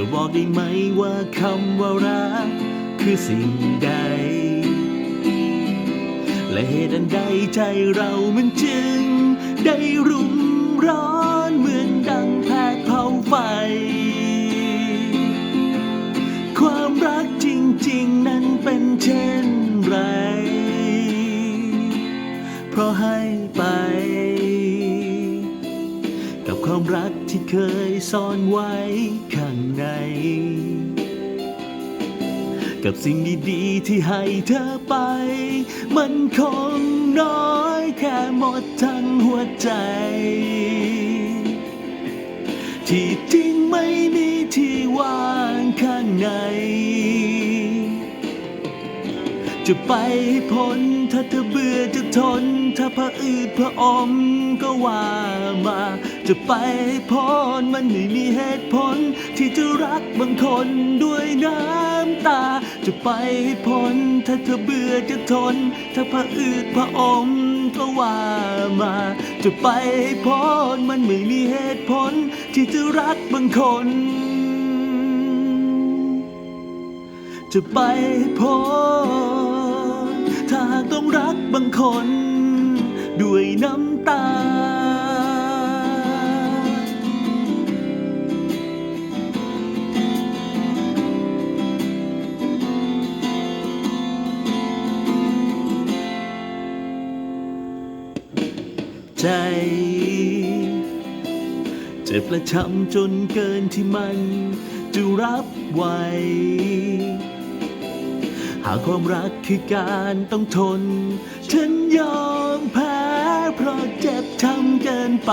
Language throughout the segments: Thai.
จะบอกได้ไหมว่าคำว่ารักคือสิ่งใด และเหตุอันใดใจเรามันจึง ได้รุมร้อนเหมือนดังแผดเผาไฟ ความรักจริง ๆ นั้นเป็นเช่นไร เพราะให้ไป กับความรักที่เคยซ่อนไว้ กับสิ่งดีๆที่ให้เธอไป มันคงน้อยแค่หมดทั้งหัวใจ ที่จริงไม่มีที่ว่างข้างใน จะไปพ้นถ้าเธอเบื่อจะทน ถ้าพระอืดพระอมก็ว่ามา จะไปพ้นมันไม่มีเหตุผล ที่จะรักบางคนด้วยน้ำตา จะไปให้พ้น ถ้าเธอเบื่อจะทน ถ้าพระอืดพระอมก็ว่ามา จะไปให้พ้น มันไม่มีเหตุผล ที่จะรักบางคน จะไปให้พ้น ถ้าหากต้องรักบางคน ด้วยน้ำตา ใจ เจ็บและช้ำจนเกินที่มันจะรับไหว หากความรักคือการต้องทน ฉันยอมแพ้เพราะเจ็บช้ำเกินไป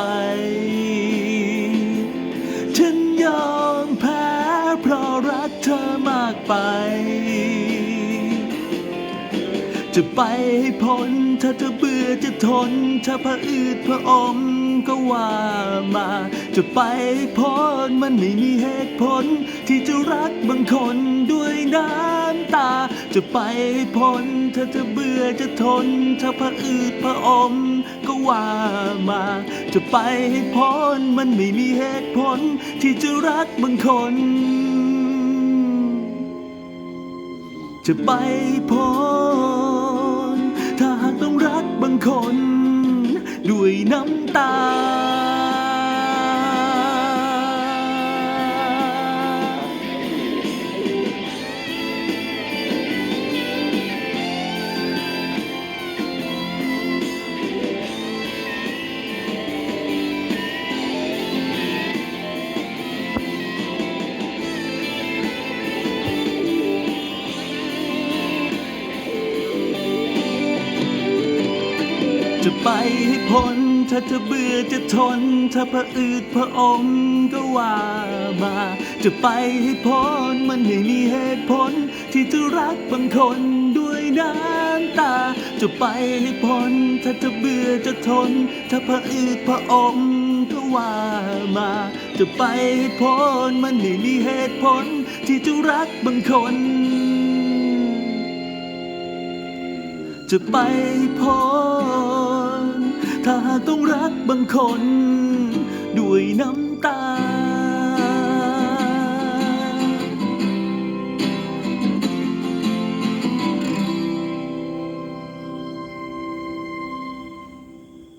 จะไปให้พ้น ถ้าเธอเบื่อจะทน ถ้าพระอืดพระอมก็ว่ามา จะไปให้พ้นมันไม่มีเหตุผล ที่จะรักบางคนด้วยน้ำตา จะไปให้พ้น ถ้าเธอเบื่อจะทน ถ้าพระอืดพระอมก็ว่ามา จะไปให้พ้นมันไม่มีเหตุผล ที่จะรักบางคนจะไปพ้น จะไปให้พ้น ถ้าเธอเบื่อจะทน ถ้าพระอืดพระอมก็ว่ามา จะไปให้พ้น มันไม่มีเหตุผล ที่จะรักบางคนด้วยน้ำตา จะไปให้พ้น ถ้าเธอเบื่อจะทน ถ้าพระอืดพระอมก็ว่ามา จะไปให้พ้น มันไม่มีเหตุผล ที่จะรักบางคนจะไปพ้น ถ้าต้องรักบางคน ด้วยน้ำ